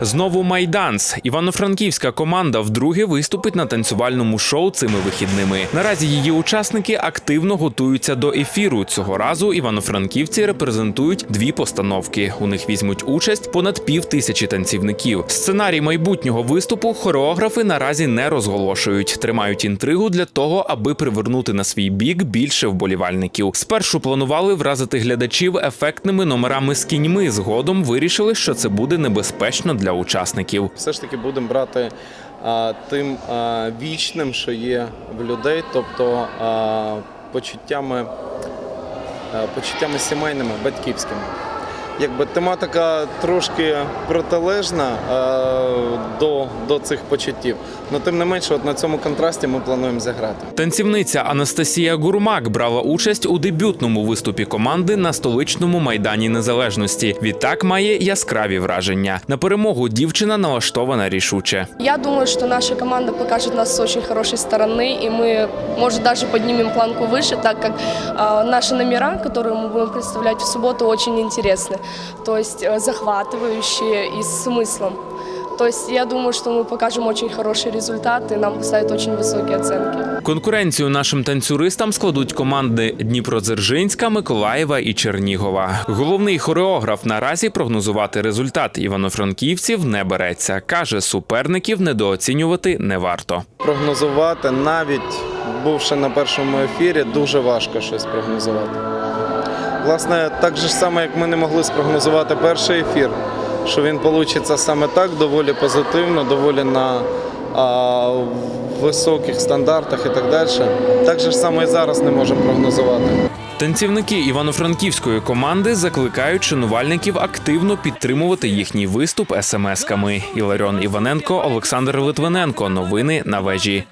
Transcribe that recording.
Знову майданс. Івано-франківська команда вдруге виступить на танцювальному шоу цими вихідними. Наразі її учасники активно готуються до ефіру. Цього разу івано-франківці репрезентують дві постановки. У них візьмуть участь понад пів тисячі танцівників. Сценарій майбутнього виступу хореографи наразі не розголошують. Тримають інтригу для того, аби привернути на свій бік більше вболівальників. Спершу планували вразити глядачів ефектними номерами з кіньми. Згодом вирішили, що це буде небезпечно для учасників. все ж таки будемо брати а, тим а, вічним, що є в людей, тобто а, почуттями, а, почуттями сімейними, батьківськими Якби тематика трошки протилежна а, до, до цих почуттів. але тим не менше, от на цьому контрасті ми плануємо зіграти. Танцівниця Анастасія Гурмак брала участь у дебютному виступі команди на столичному майдані незалежності. Відтак має яскраві враження. На перемогу дівчина налаштована рішуче. Я думаю, что наша команда покажет нас с очень хорошей стороны, и мы, может, даже поднимем планку выше, так как а, наши номера, которые мы будем представлять в субботу, очень интересны, то есть э, захватывающие и с смыслом. То есть я думаю, что мы покажем очень хороший результат, и нам поставят очень высокие оценки. Конкуренцію нашим танцюристам складуть команди Дніпродзержинська, Миколаєва і Чернігова. Головний хореограф наразі прогнозувати результат івано-франківців не береться. каже, суперників недооцінювати не варто. Прогнозувати, навіть бувши на першому ефірі, дуже важко щось прогнозувати. Власне, так же саме, як ми не могли спрогнозувати перший ефір, що він вийде саме так, доволі позитивно, доволі на а, високих стандартах і так далі. Так же саме і зараз не можемо прогнозувати. Танцівники івано-франківської команди закликають шанувальників активно підтримувати їхній виступ смс-ками. Іларіон Іваненко, Олександр Литвиненко. Новини на вежі.